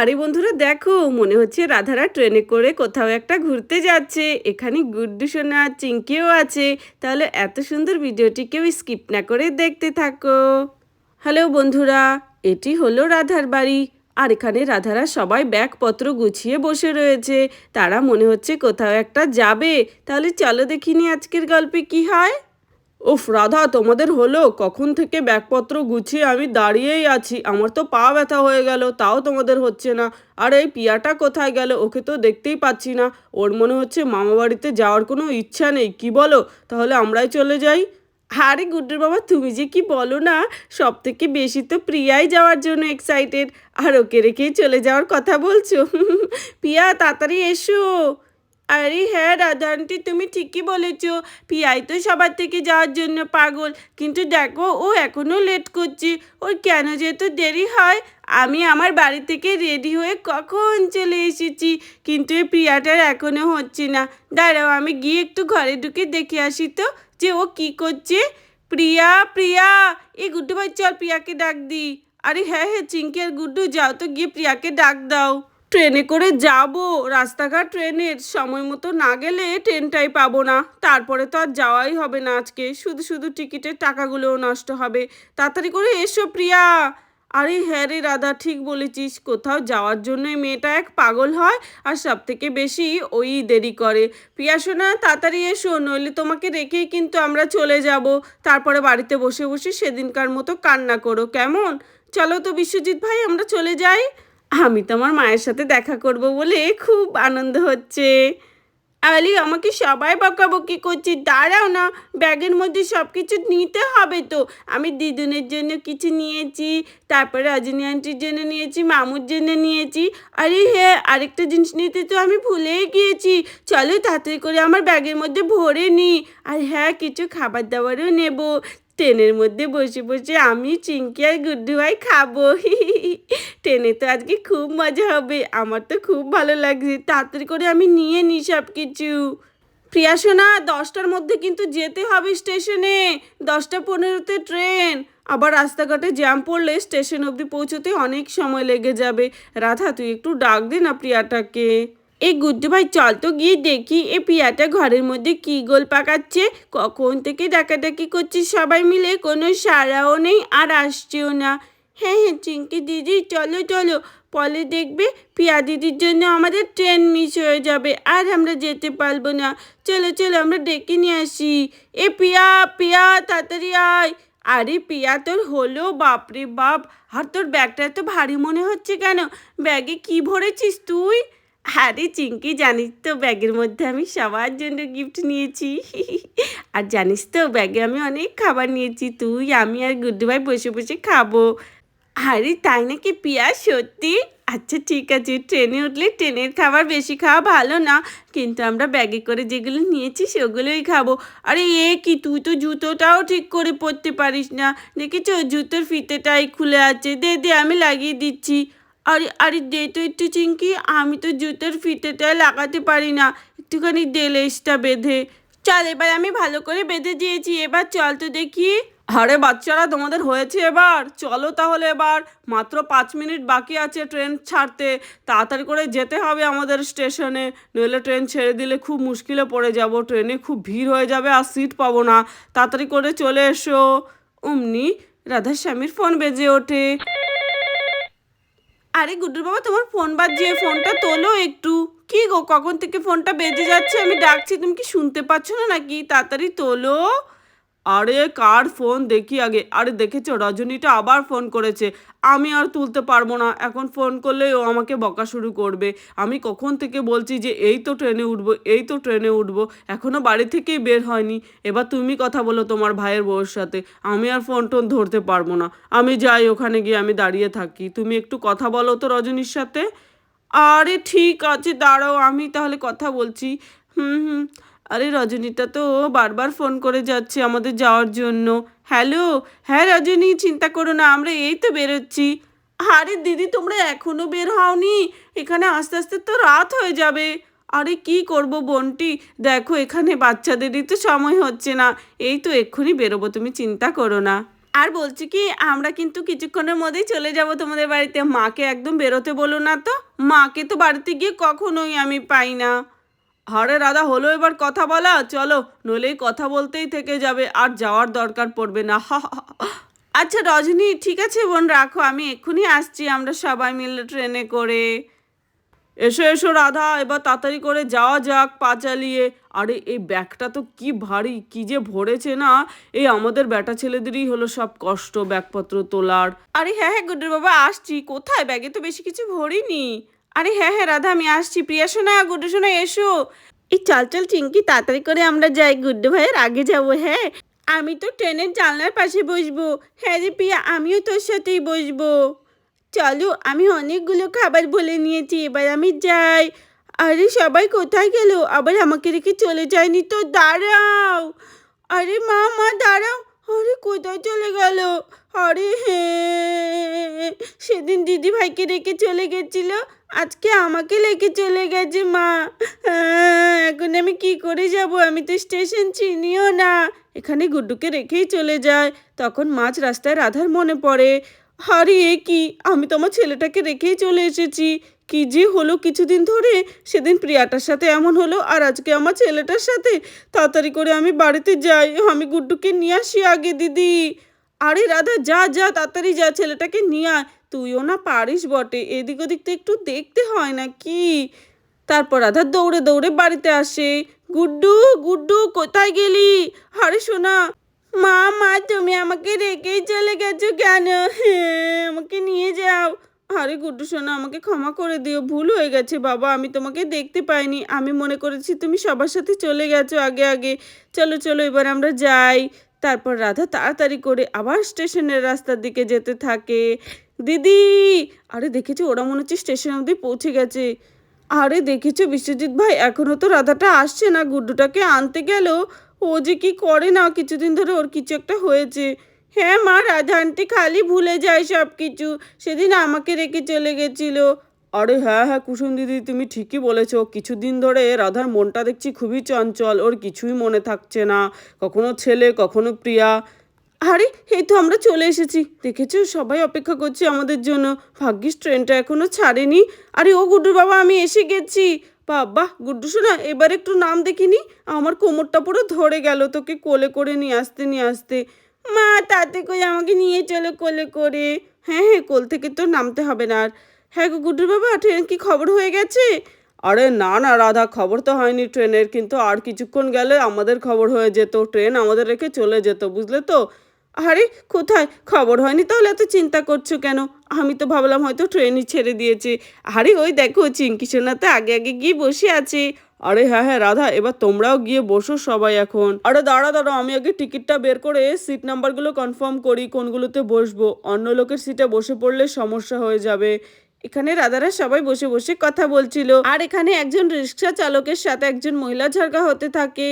আরে বন্ধুরা, দেখো, মনে হচ্ছে রাধারা ট্রেনে করে কোথাও একটা ঘুরতে যাচ্ছে। এখানে গুড্ডু সোনা, চিঙ্কিও আছে। তাহলে এত সুন্দর ভিডিওটি কেউ স্কিপ না করে দেখতে থাকো। হ্যালো বন্ধুরা, এটি হলো রাধার বাড়ি। আর এখানে রাধারা সবাই ব্যাগপত্র গুছিয়ে বসে রয়েছে। তারা মনে হচ্ছে কোথাও একটা যাবে। তাহলে চলো দেখিনি আজকের গল্পে কি হয়। উফ, রাধা, তোমাদের হলো? কখন থেকে ব্যাগপত্র গুছিয়ে আমি দাঁড়িয়েই আছি? আমার তো পা ব্যথা হয়ে গেল, তাও তোমাদের হচ্ছে না। আর এই পিয়াটা কোথায় গেল? ওকে তো দেখতেই পাচ্ছি না। ওর মনে হচ্ছে মামা বাড়িতে যাওয়ার কোনো ইচ্ছা নেই। কি বলো? তাহলে আমরাই চলে যাই। আরে গুড্ডুর বাবা, তুমি যে কি বলো না? সব থেকে বেশি তো প্রিয়াই যাওয়ার জন্য এক্সাইটেড আর ওকে রেখেই চলে যাওয়ার কথা বলছো? পিয়া, তাড়াতাড়ি এসো। আরে হ্যাঁ রাধা আন্টি, তুমি ঠিকই বলেছ। পিয়াই তো সবার থেকে যাওয়ার জন্য পাগল। কিন্তু দেখো, ও এখনও লেট করছে। ওর কেন যেহেতু দেরি হয়? আমি আমার বাড়ি থেকে রেডি হয়ে কখন চলে এসেছি? কিন্তু এই প্রিয়াটার এখনও হচ্ছে না। দাঁড়াও, আমি গিয়ে একটু ঘরে ঢুকে দেখে আসি তো, যে ও কি করছে। প্রিয়া প্রিয়া! এই গুড্ডু ভাই, চল প্রিয়াকে ডাক দি আরে হ্যাঁ হ্যাঁ চিঙ্কি আর গুড্ডু, যাও তো গিয়ে প্রিয়াকে ডাক দাও। ট্রেনে করে যাব। রাস্তাঘাট ট্রেনের সময় মতো না গেলে ট্রেনটাই পাবো না। তারপরে তো আর যাওয়াই হবে না আজকে। শুধু শুধু টিকিটের টাকাগুলোও নষ্ট হবে। তাড়াতাড়ি করে এসো প্রিয়া। আরে হ্যাঁ রে রাধা, ঠিক বলেছিস। কোথাও যাওয়ার জন্য এই মেয়েটা এক পাগল হয় আর সব থেকে বেশি ওই দেরি করে। প্রিয়া সোনা, তাড়াতাড়ি এসো, নইলে তোমাকে রেখেই কিন্তু আমরা চলে যাব। তারপরে বাড়িতে বসে বসে সেদিনকার মতো কান্না করো, কেমন? চলো তো বিশ্বজিৎ ভাই, আমরা চলে যাই। আমি তো আমার মায়ের সাথে দেখা করব বলে খুব আনন্দ হচ্ছে। আলি, আমাকে সবাই বকাবকি করছে, দাঁড়াও না, ব্যাগের মধ্যে সব কিছু নিতে হবে তো। আমি দিদুনের জন্য কিছু নিয়েছি, তারপরে রজনী আন্টির জন্য নিয়েছি, মামুর জন্য নিয়েছি। আরে হ্যাঁ আরেকটা জিনিস নিতে তো আমি ভুলেই গিয়েছি। চলো তাড়াতাড়ি করে আমার ব্যাগের মধ্যে ভরে নিই আর হ্যাঁ কিছু খাবার দাবারও নেব। ট্রেনের মধ্যে বসে বসে আমি চিঙ্কি আর গুড্ডু ভাই খাব। ট্রেনে তো আজকে খুব মজা হবে। আমার তো খুব ভালো লাগছে। তাড়াতাড়ি করে আমি নিয়ে নিই সব কিছু প্রিয়া সোনা, দশটার মধ্যে কিন্তু যেতে হবে স্টেশনে। দশটা পনেরোতে ট্রেন। আবার রাস্তাঘাটে জ্যাম পড়লে স্টেশন অবধি পৌঁছতে অনেক সময় লেগে যাবে। রাধা, তুই একটু ডাক দে না প্রিয়াটাকে। এই গুড্ডু ভাই, চল তো গিয়ে দেখি এ পিয়াটা ঘরের মধ্যে কি গোল পাকাচ্ছে। কখন থেকে ডাকাডাকি করছিস সবাই মিলে, কোনো সাড়াও নেই আর আসছেও না। হ্যাঁ হ্যাঁ চিঙ্কি দিদি, চলো চলো। পরে দেখবে পিয়া দিদির জন্য আমাদের ট্রেন মিস হয়ে যাবে, আর আমরা যেতে পারব না। চলো চলো, আমরা ডেকে নিয়ে আসি। এ পিয়া পিয়া, তাড়াতাড়ি আয়। আরে পিয়া, তোর হলো? বাপরে বাপ! আর তোর ব্যাগটা এত ভারী মনে হচ্ছে কেন? ব্যাগে কি ভরেছিস তুই? আরে চিঙ্কি, জানিস তো ব্যাগের মধ্যে আমি সবার জন্য গিফট নিয়েছি। আর জানিস তো, ব্যাগে আমি অনেক খাবার নিয়েছি, তুই, আমি আর গুড্ডু ভাই বসে বসে খাব। আরে তাই নাকি পিয়া, সত্যি? আচ্ছা ঠিক আছে, ট্রেনে উঠলে ট্রেনের খাবার বেশি খাওয়া ভালো না, কিন্তু আমরা ব্যাগে করে যেগুলো নিয়েছি সেগুলোই খাব। আরে এ কি, তুই তো জুতোটাও ঠিক করে পরতে পারিস না। দেখেছ, জুতোর ফিতেটাই খুলে আছে। দে দে, আমি লাগিয়ে দিচ্ছি। আরে আরে দে তো একটু চিঙ্কি আমি তো জুতোর ফিতেটা লাগাতে পারি না। একটুখানি দে লেসটা বেঁধে। চল এবার আমি ভালো করে বেঁধে দিয়েছি, এবার চল তো দেখি। আরে বাচ্চারা, তোমাদের হয়েছে এবার। চলো তাহলে এবার। মাত্র পাঁচ মিনিট বাকি আছে ট্রেন ছাড়তে। তাড়াতাড়ি করে যেতে হবে আমাদের স্টেশনে। নইলে ট্রেন ছেড়ে দিলে খুব মুশকিলে পড়ে যাব। ট্রেনে খুব ভিড় হয়ে যাবে আর সিট পাবো না। তাড়াতাড়ি করে চলে এসো। অমনি রাধাস্বামীর ফোন বেজে ওঠে। আরে গুড্ডুর বাবা তোমার ফোন বাদ দিয়ে ফোনটা তোলো একটু। কি গো, কখন থেকে ফোনটা বেজে যাচ্ছে? আমি ডাকছি, তুমি কি শুনতে পাচ্ছ না নাকি? তাড়াতাড়ি তোলো। আরে কার ফোন? দেখি আগে। আরে দেখেছ? রজনীটা আবার ফোন করেছে। আমি আর তুলতে পারব না। এখন ফোন করলে ও আমাকে বকা শুরু করবে। আমি কখন থেকে বলছি যে, এই তো ট্রেনে উঠবো, এই তো ট্রেনে উঠবো। এখনও বাড়ি থেকেই বের হয়নি। এবার তুমি কথা বলো তোমার ভাইয়ের বউয়ের সাথে। আমি আর ফোন টোন ধরতে পারব না। আমি যাই ওখানে গিয়ে আমি দাঁড়িয়ে থাকি। তুমি একটু কথা বলো তো রজনীর সাথে। আরে ঠিক আছে, দাঁড়াও। আমি তাহলে কথা বলছি। হুম হুম। আরে রজনীটা তো বারবার ফোন করে যাচ্ছে আমাদের যাওয়ার জন্য। হ্যালো? হ্যাঁ রজনী, চিন্তা করো না, আমরা এই তো বেরোচ্ছি। আরে দিদি, তোমরা এখনও বের হওনি? এখানে আস্তে আস্তে তো রাত হয়ে যাবে। আরে কি করব বোনটি? দেখো, এখানে বাচ্চাদেরই তো সময় হচ্ছে না। এই তো এক্ষুনি বেরোবো, তুমি চিন্তা করো না। আর বলছি কি, আমরা কিন্তু কিছুক্ষণের মধ্যেই চলে যাব তোমাদের বাড়িতে। মাকে একদম বেরোতে বলো না তো। মাকে তো বাড়িতে গিয়ে কখনোই আমি পাই না। আরে রাধা, হলো এবার কথা বলা? চলো, নইলেই কথা বলতেই থেকে যাবে, আর যাওয়ার দরকার পড়বে না। আচ্ছা রজনী, ঠিক আছে, বোন, রাখো, আমি এক্ষুনি আসছি আমরা সবাই মিলে ট্রেনে করে। এসো এসো, রাধা, এবার তাড়াতাড়ি করে যাওয়া যাক পা চালিয়ে। আরে, এই ব্যাগটা তো কি ভারী, কি যে ভরেছে না? এই আমাদের বেটা ছেলেদেরই হলো সব কষ্ট, ব্যাগপত্র তোলার। আরে হ্যাঁ হ্যাঁ গুড্ডুর বাবা, আসছি। কোথায়? ব্যাগে তো বেশি কিছু ভরিনি। আরে হ্যাঁ হ্যাঁ রাধা, আমি আসছি। প্রিয়া সোনা গুড্ডু সোনা এসো। এই চল চল চিঙ্কি তাড়াতাড়ি করে আমরা যাই। গুড্ডু ভাইয়ের আগে যাব হ্যাঁ? আমি তো ট্রেনের জানলার পাশে বসবো। হ্যাঁ রে প্রিয়া, আমিও তোর সাথেই বসবো। চলো, আমি অনেকগুলো খাবার বলে নিয়েছি, এবার আমি যাই। আরে, সবাই কোথায় গেল? আবার আমাকে রেখে চলে যায়নি তো? দাঁড়াও। আরে, মা মা, দাঁড়াও। আরে, কোথায় চলে গেল? আরে হ্যাঁ। সেদিন দিদি ভাইকে রেখে চলে গেছিল। আজকে আমাকে রেখে চলে গেছে মা। এখন আমি কি করে যাব? আমি তো স্টেশন চিনিও না। এখানে গুড্ডুকে রেখেই চলে যায়। তখন মাঝ রাস্তায় রাধার মনে পড়ে এ কি? আমি তো আমার ছেলেটাকে রেখেই চলে এসেছি। কি যে হলো কিছুদিন ধরে? সেদিন প্রিয়াটার সাথে এমন হলো আর আজকে আমার ছেলেটার সাথে? তাড়াতাড়ি করে আমি বাড়িতে যাই। আমি গুড্ডুকে নিয়ে আসি আগে, দিদি। আরে, রাধা, যা যা, তাড়াতাড়ি যা, ছেলেটাকে নিয়ে আয়। তুইও না পারিস বটে। এদিক ওদিক তো একটু দেখতে হয় না কি তারপর রাধা দৌড়ে দৌড়ে বাড়িতে আসে। গুড্ডু গুড্ডু, কোথায় গেলি? আরে শোনা মা মা, তুমি আমাকে রেখেই চলে গেছো কেন? হ্যাঁ আমাকে নিয়ে যাও। আরে গুড্ডু সোনা, আমাকে ক্ষমা করে দিও। ভুল হয়ে গেছে বাবা, আমি তোমাকে দেখতে পাইনি। আমি মনে করেছি তুমি সবার সাথে চলে গেছো আগে আগে। চলো চলো, এবার আমরা যাই। তারপর রাধা তাড়াতাড়ি করে আবার স্টেশনের রাস্তার দিকে যেতে থাকে। দিদি, আরে দেখেছ ওরা মনে হচ্ছে স্টেশন অবধি পৌঁছে গেছে। আরে দেখেছ বিশ্বজিৎ ভাই এখনও তো রাধাটা আসছে না, গুড্ডুটাকে আনতে গেল। ও যে কি করে না, কিছুদিন ধরে ওর কিছু একটা হয়েছে। হ্যাঁ মা, রাধা আন্টি খালি ভুলে যায় সব কিছু সেদিন আমাকে রেখে চলে গেছিল। আরে হ্যাঁ হ্যাঁ কুসুম দিদি, তুমি ঠিকই বলেছ। কিছুদিন ধরে রাধার মনটা দেখছি খুবই চঞ্চল, ওর কিছুই মনে থাকছে না। কখনো ছেলে, কখনো প্রিয়া। আরে, এই তো আমরা চলে এসেছি। দেখেছ? সবাই অপেক্ষা করছে আমাদের জন্য। ভাগ্যিস ট্রেনটা এখনও ছাড়েনি। আরে, ও গুড্ডু বাবা, আমি এসে গেছি। বাবা, গুড্ডু শোনা, এবার একটু নাম দেখিনি? আমার কোমরটা পুরো ধরে গেল তোকে কোলে করে নিয়ে আসতে নিয়ে আসতে। মা, তাতে করে আমাকে নিয়ে চলো কোলে করে। হ্যাঁ হ্যাঁ কোল থেকে তো নামতে হবে না আর। হ্যাঁ গো গুড্ডু বাবা, ট্রেন কি খবর হয়ে গেছে? আরে, না না, রাধা, খবর তো হয়নি ট্রেনের। কিন্তু আর কিছুক্ষণ গেলে আমাদের খবর হয়ে যেত। ট্রেন আমাদের রেখে চলে যেত, বুঝলে তো? আরে, কোথায়? খবর হয়নি তাহলে এত চিন্তা করছ কেন? আমি তো ভাবলাম হয়তো ট্রেনই ছেড়ে দিয়েছে। আরে, ওই দেখো, চিঙ্কি আগে আগে গিয়ে বসে আছে। আরে হ্যাঁ হ্যাঁ রাধা, এবার তোমরাও গিয়ে বসো সবাই এখন। আরে দাঁড়া দাঁড়া আমি আগে টিকিটটা বের করে সিট নাম্বারগুলো কনফার্ম করি, কোনগুলোতে বসবো। অন্য লোকের সিটে বসে পড়লে সমস্যা হয়ে যাবে। এখানে রাধারা সবাই বসে বসে কথা বলছিল। আর এখানে একজন রিক্সা চালকের সাথে একজন মহিলা ঝাড়কা হতে থাকে।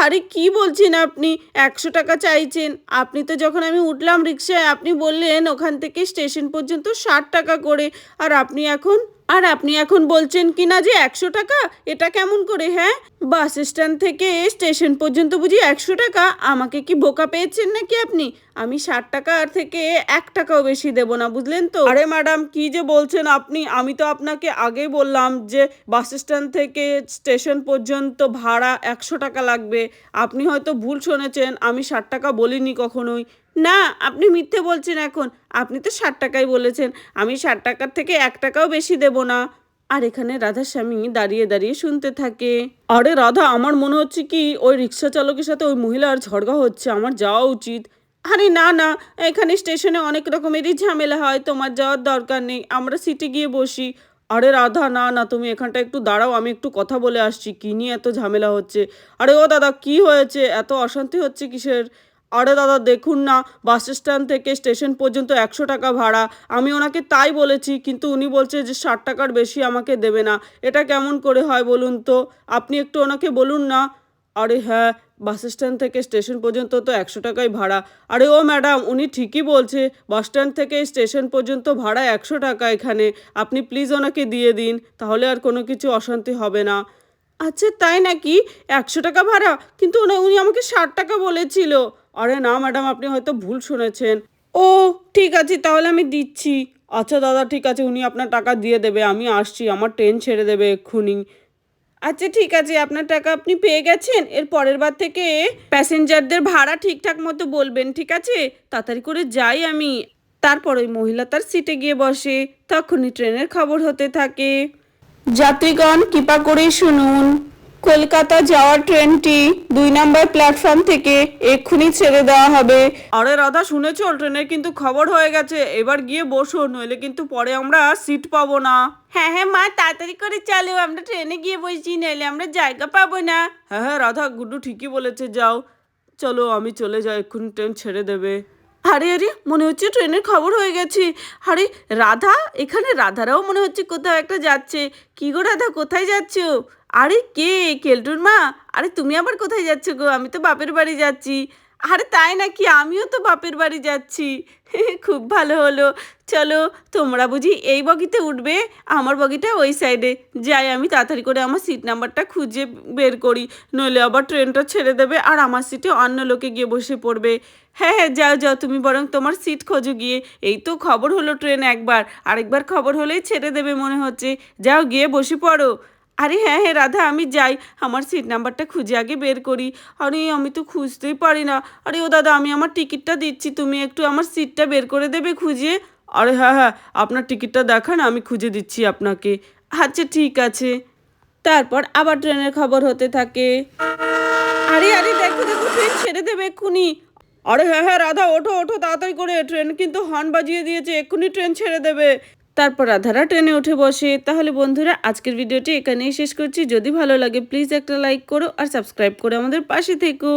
আরে কি বলছেন আপনি? একশো টাকা চাইছেন। আপনি তো যখন আমি উঠলাম রিক্সায়, আপনি বললেন ওখান থেকে স্টেশন পর্যন্ত ষাট টাকা করে। আর আপনি এখন আর আপনি এখন বলছেন কি না যে একশো টাকা? এটা কেমন করে হ্যাঁ? বাস স্ট্যান্ড থেকে স্টেশন পর্যন্ত বুঝি একশো টাকা? আমাকে কি বোকা পেয়েছেন নাকি আপনি? আমি ষাট টাকার থেকে এক টাকাও বেশি দেব না, বুঝলেন তো? আরে ম্যাডাম, কি যে বলছেন আপনি? আমি তো আপনাকে আগেই বললাম যে বাস স্ট্যান্ড থেকে স্টেশন পর্যন্ত ভাড়া একশো টাকা লাগবে। আপনি হয়তো ভুল শুনেছেন, আমি ষাট টাকা বলিনি কখনোই। না, আপনি মিথ্যে বলছেন এখন। আপনি তো ষাট টাকাই বলেছেন। আমি ষাট টাকার থেকে এক টাকাও বেশি দেব না। আর এখানে রাধার স্বামী দাঁড়িয়ে দাঁড়িয়ে শুনতে থাকে। আরে রাধা, আমার মনে হচ্ছে কি ওই রিক্সা চালকের সাথে ওই মহিলার ঝড়গা হচ্ছে। আমার যাওয়া উচিত। আরে না না, এখানে স্টেশনে অনেক রকমেরই ঝামেলা হয়। তোমার যাওয়ার দরকার নেই। আমরা সিটে গিয়ে বসি। আরে রাধা, না না, তুমি এখানটা একটু দাঁড়াও। আমি একটু কথা বলে আসছি। কি নিয়ে এত ঝামেলা হচ্ছে? আরে ও দাদা, কি হয়েছে? এত অশান্তি হচ্ছে কিসের? আরে দাদা, দেখুন না, বাস স্ট্যান্ড থেকে স্টেশন পর্যন্ত একশো টাকা ভাড়া। আমি ওনাকে তাই বলেছি, কিন্তু উনি বলছে যে ষাট টাকার বেশি আমাকে দেবে না। এটা কেমন করে হয় বলুন তো? আপনি একটু ওনাকে বলুন না। আরে হ্যাঁ বাস স্ট্যান্ড থেকে স্টেশন পর্যন্ত তো একশো টাকাই ভাড়া। আরে ও ম্যাডাম, উনি ঠিকই বলছে, বাস স্ট্যান্ড থেকে স্টেশন পর্যন্ত ভাড়া একশো টাকা এখানে। আপনি প্লিজ ওনাকে দিয়ে দিন, তাহলে আর কোনো কিছু অশান্তি হবে না। আচ্ছা তাই নাকি? একশো টাকা ভাড়া? কিন্তু উনি উনি আমাকে ষাট টাকা বলেছিল। আরে না ম্যাডাম আপনি হয়তো ভুল শুনেছেন। ও, ঠিক আছে, তাহলে আমি দিচ্ছি। আচ্ছা দাদা, ঠিক আছে, উনি আপনার টাকা দিয়ে দেবে, আমি আসছি, আমার ট্রেন ছেড়ে দেবে এক্ষুনি। আচ্ছা ঠিক আছে, আপনার টাকা আপনি পেয়ে গেছেন, এর পরের বার থেকে প্যাসেঞ্জারদের ভাড়া ঠিকঠাক মতো বলবেন, ঠিক আছে? তাড়াতাড়ি করে যাই আমি। তারপর ওই মহিলা তার সিটে গিয়ে বসে, তখনই ট্রেনের খবর হতে থাকে। যাত্রীগণ, কৃপা করে শুনুন। কলকাতা যাওয়ার ট্রেনটি দুই নম্বর প্ল্যাটফর্ম থেকে এক্ষুনি ছেড়ে দেওয়া হবে। আরে রাধা শুনেছো? ট্রেনের কিন্তু খবর হয়ে গেছে। এবার গিয়ে বসো নইলে কিন্তু পরে আমরা সিট পাবো না। হ্যাঁ হ্যাঁ মা তাড়াতাড়ি করে চালো। আমরা ট্রেনে গিয়ে বসছি নইলে আমরা জায়গা পাবো না। হ্যাঁ হ্যাঁ রাধা গুড্ডু ঠিকই বলেছে যাও। চলো আমি চলে যাই এক্ষুনি ট্রেন ছেড়ে দেবে। আরে আরে মনে হচ্ছে ট্রেনের খবর হয়ে গেছে। আরে রাধা এখানে রাধারাও মনে হচ্ছে কোথাও একটা যাচ্ছে। কি গো রাধা কোথায় যাচ্ছ? আরে কে? কেলটুর মা? আরে তুমি আবার কোথায় যাচ্ছ গো? আমি তো বাপের বাড়ি যাচ্ছি। আরে তাই নাকি? আমিও তো বাপের বাড়ি যাচ্ছি। খুব ভালো হলো। চলো, তোমরা বুঝি এই বগিতে উঠবে? আমার বগিটা ওই সাইডে। যাই, আমি তাড়াতাড়ি করে আমার সিট নাম্বারটা খুঁজে বের করি। নইলে আবার ট্রেনটা ছেড়ে দেবে আর আমার সিটে অন্য লোকে গিয়ে বসে পড়বে। হ্যাঁ হ্যাঁ যাও যাও, তুমি বরং তোমার সিট খোঁজো গিয়ে। এই তো খবর হলো ট্রেন একবার। আরেকবার খবর হলেই ছেড়ে দেবে মনে হচ্ছে। যাও, গিয়ে বসে পড়ো। আরে হ্যাঁ হ্যাঁ রাধা, আমি যাই। আমার সিট নাম্বারটা খুঁজে আগে বের করি। আরে, আমি তো খুঁজতেই পারি না। আরে, ও দাদা, আমি আমার টিকিটটা দিচ্ছি। তুমি একটু আমার সিটটা বের করে দেবে খুঁজে? আরে হ্যাঁ হ্যাঁ আপনার টিকিটটা দেখান, আমি খুঁজে দিচ্ছি আপনাকে। আচ্ছা ঠিক আছে। তারপর আবার ট্রেনের খবর হতে থাকে। আরে আরে, দেখো দেখো ট্রেন ছেড়ে দেবে এক্ষুনি। আরে হ্যাঁ হ্যাঁ রাধা, ওঠো ওঠো, তাড়াতাড়ি করে। ট্রেন কিন্তু হর্ন বাজিয়ে দিয়েছে, এক্ষুনি ট্রেন ছেড়ে দেবে। তারপর রাধারা ট্রেনে উঠে বসে। তাহলে বন্ধুরা, আজকের ভিডিওটি এখানেই শেষ করছি। যদি ভালো লাগে প্লিজ একটা লাইক করো আর সাবস্ক্রাইব করে আমাদের পাশে থেকো।